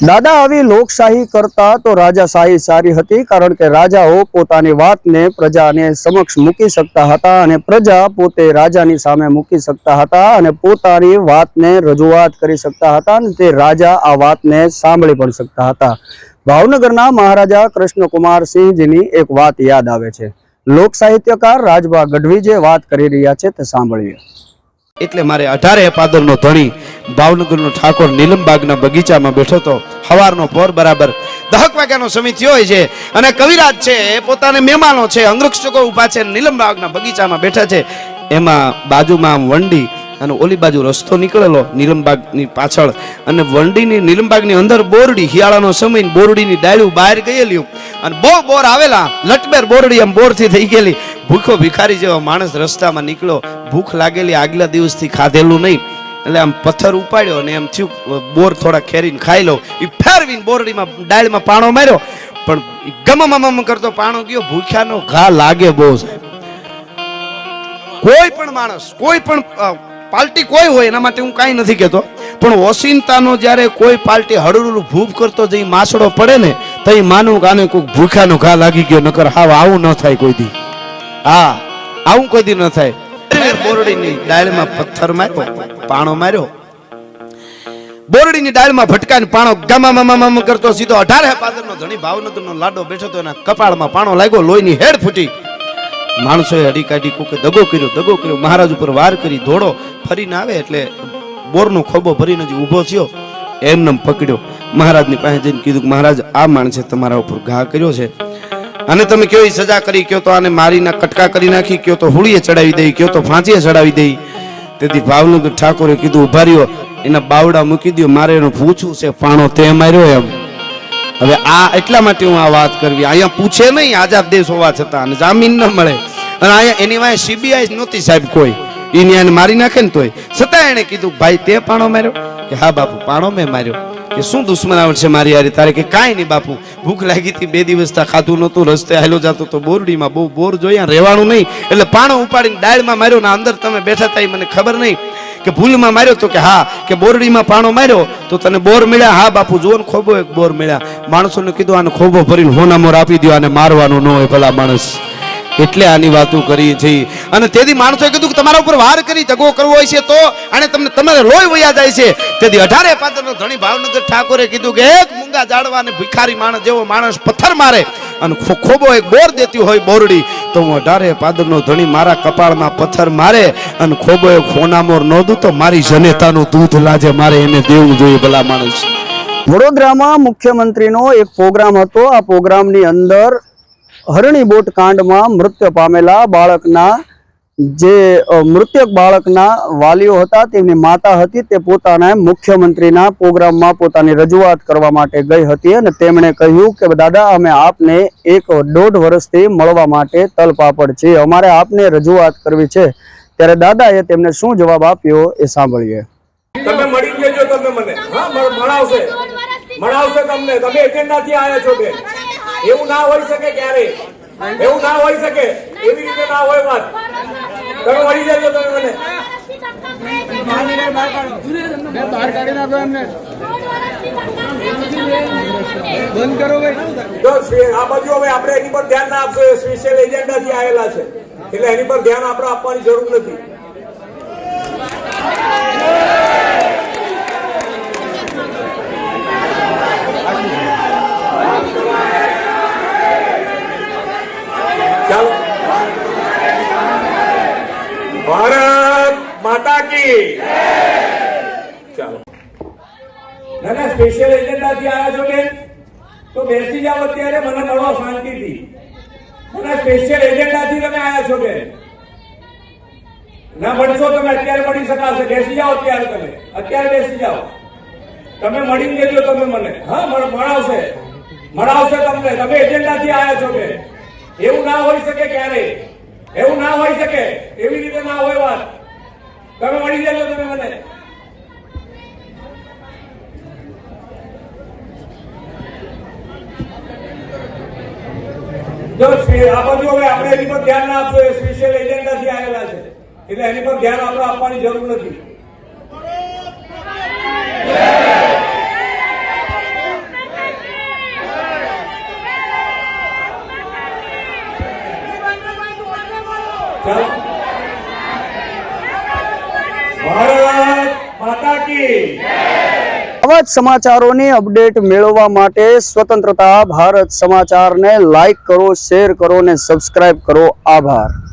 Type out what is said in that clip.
દાદા, આવી લોકશાહી કરતા તો રાજાશાહી સારી હતી, કારણ કે રાજાઓ પોતાની વાતને પ્રજાને સમક્ષ મૂકી શકતા હતા અને પ્રજા પોતે રાજાની સામે મૂકી શકતા હતા અને પોતાની વાતને રજૂઆત કરી શકતા હતા અને તે રાજા આ વાતને સાંભળી પણ શકતા હતા. ભાવનગરના મહારાજા કૃષ્ણકુમારસિંહજીની એક વાત યાદ આવે છે. લોક સાહિત્યકાર રાજભા ગઢવી જે વાત કરી રહ્યા છે તે સાંભળીએ. એટલે મારે અઢારે પાદરનો ધણી ભાવનગરનો ઠાકોર નીલમબાગના બગીચામાં બેઠો હતો. સવારનો પોર બરાબર. દહક વાગ્યાનો સમય થયો હોય છે અને કવિરાજ છે એ પોતાને મહેમાનો છે, અંગરક્ષકો ઊભા છે નીલમબાગના બગીચામાં બેઠા છે. એમાં બાજુમાં આમ વંડી અને ઓલી બાજુ રસ્તો નીકળેલો નીલમબાગની પાછળ. અને વંડીની નીલમબાગની અંદર બોરડી, શિયાળાનો સમય બોરડીની ડાળ્યું બહાર ગયેલું. અને બહુ બોર આવેલા લટબેર બોરડી આમ બોરથી થઈ ગયેલી. ભૂખો ભિખારી જેવો માણસ રસ્તામાં નીકળ્યો. ભૂખ લાગેલી આગલા દિવસથી ખાધેલું નહીં. એટલે આમ પથ્થર ઉપાડ્યો અને એમ થયું, બોર થોડા ખેરીને ખાઈ લો એ ફેરવીને બોરડીમાં, ડાળમાં પાણો માર્યો. પણ ગમમ કરતો પાણો ગયો, ભૂખ્યાનો ઘા લાગે બહુ સાહેબ. કોઈ પણ માણસ, કોઈ પણ પાર્ટી કોઈ હોય, એના માટે હું કાંઈ નથી કહેતો. પણ ઓસિંતાનો જ્યારે કોઈ પાર્ટી હળુડું ભૂપ કરતો જઈ માસડો પડે ને, તો એ માનું કાને કોઈક ભૂખ્યાનો ઘા લાગી ગયો, નકર હાવ આવું ન થાય કોઈ દી. હા, આવું કોઈ દી ન થાય. બોરડીની ડાળમાં પથ્થર માર્યો, પાણો માર્યો. બોરડીની ડાળમાં ભટકાઈને પાણો ગામા કરતો સીધો અઢારે પાદરનો ધણી ભાવનગરનો લાડો બેઠો તો એના કપાળમાં પાણો લાગ્યો, લોહીની હેડ ફૂટી. માણસોએ અડી કાઢી કોકે દગો કર્યો દગો કર્યો, મહારાજ ઉપર વાર કરી ધોડો ફરીને આવે એટલે બોરનો ખોબો ભરીને જે ઊભો થયો. એમને પકડ્યો. મહારાજની પાસે જઈને કીધું કે, મહારાજ, આ માણસે તમારા ઉપર ઘા કર્યો છે. અને તમે કેવી સજા કરી, કયો તો આને મારીના કટકા કરી નાખી, કયો તો હોળીએ ચડાવી દઈ, કયો તો ફાંસીએ ચડાવી દઈ. તેથી ભાવનગર ઠાકોરે કીધું, ઊભા રહ્યો, એના બાવડા મૂકી દો મારે એનું પૂછવું છે પાણો તે માર્યો એમ. હવે આ એટલા માટે હું આ વાત કરવી, અહીંયા પૂછે નહીં, આઝાદ દેશ હોવા છતાં, અને જામીન ન મળે. અને અહીંયા એની વાંહે સીબીઆઈ નહોતી સાહેબ કોઈ. એને આને મારી નાખે ને તોય. છતાં એણે કીધું, ભાઈ, તે પાણો માર્યો? કે, હા બાપુ પાણો મેં માર્યો. કે શું દુશ્મનાવટ છે મારી હારી? તારે કે કાંઈ નહીં બાપુ. ભૂખ લાગી હતી, બે દિવસ તા ખાધું નહોતું, રસ્તે હાલો જતો તો બોરડીમાં બહુ બોર જોયા, રહેવાનું નહીં. એટલે પાણો ઉપાડીને ડાળમાં માર્યો ને અંદર તમે બેઠા હતા મને ખબર નહીં. કે ભૂલમાં માર્યો તો કે હા, કે બોરડીમાં પાણો માર્યો તો તને બોર મળ્યા. હા બાપુ, જુઓ ને ખોબો એક બોર મળ્યા. માણસોને કીધું, આને ખોબો ભરીને હોના મોર આપી દો આને મારવાનો ન હોય ભલા માણસ. એટલે આની વાતો કરી છે. અને તેથી માણસોએ કીધું કે તમારા ઉપર વાર કરી, જગો કરવો હોય છે તો, અને તમને, તમારે લોહી વયા જાય છે. તેથી અઢારે પાત્રનો ધણી ભાવનગર ઠાકોરે કીધું કે એક મૂંગા જાડવા અને ભિખારી માણસ જેવો માણસ પથ્થર મારે અને ખોબો એક બોર દેતી હોય બોરડી, તો હું અઢારે પાદરનો ધણી મારા કપાળમાં પથ્થર મારે અને ખોબો એક ફોનામોર ન દઉં તો મારી જનેતાનું દૂધ લાજે મારે એને દેવું જોઈએ ભલા માણસ. વડોદરામાં મુખ્યમંત્રીનો એક પ્રોગ્રામ હતો. આ પ્રોગ્રામની અંદર હરણી બોટ કાંડમાં મૃત્યુ પામેલા બાળકના જે મૃતક બાળકના વાલીઓ હતા તેમની માતા હતી તે પોતાના મુખ્યમંત્રીના પ્રોગ્રામમાં પોતાની રજૂઆત કરવા માટે ગઈ હતી અને તેમણે કહ્યું કે દાદા અમે આપને એક દોઢ વર્ષથી મળવા માટે તલપાપડ છીએ. અમારે આપને રજૂઆત કરવી છે. ત્યારે દાદાએ તેમને શું જવાબ આપ્યો એ સાંભળીએ. તમે મળી જજો તમે મને. હા મળાવશે. મળાવશે તમને. તમે એજન્ડાથી આવ્યા છો બેન. એવું ના હોઈ શકે ક્યારે? એવું ના હોઈ શકે? એવી રીતે ના હોય વાત. તમે વળી જજો તમે મને. આ બાજુ હવે આપણે એની પર ધ્યાન ના આપશો સ્પેશિયલ એજન્ડાથી આવેલા છે. એટલે એની પર ધ્યાન આપણે આપવાની જરૂર નથી ચાલો ભારત માતા કી ના ના સ્પેશિયલ એજન્ડાથી આવ્યા છો બેન? તો બેસી જાઓ અત્યારે, મને મળો શાંતિથી. ના સ્પેશિયલ એજન્ડાથી તમે આવ્યા છો બેન? ના મળશો તમે, અત્યારે મળી શકાશે. બેસી જાઓ અત્યારે તમે. અત્યારે બેસી જાઓ. તમે મળી દેજો તમે મને. હા, મળ- મળાવશે. મળાવશે તમને. તમે એજન્ડાથી આવ્યા છો બેન. એવું ના હોઈ શકે ક્યારે એવું ના હોઈ શકે. એવી રીતે ના હોય વાત. તમે મળી ગયા તમે મને. જો આ બધું હવે આપણે એની પર ધ્યાન ના આપશો એ સ્પેશિયલ એજન્ડાથી આવેલા છે. એટલે એની પર ધ્યાન આપણે આપવાની જરૂર નથી. ચાલો. આવા જ સમાચારોની અપડેટ મેળવવા માટે સ્વતંત્રતા ભારત સમાચારને લાઈક કરો શેર કરો અને સબસ્ક્રાઈબ કરો. આભાર.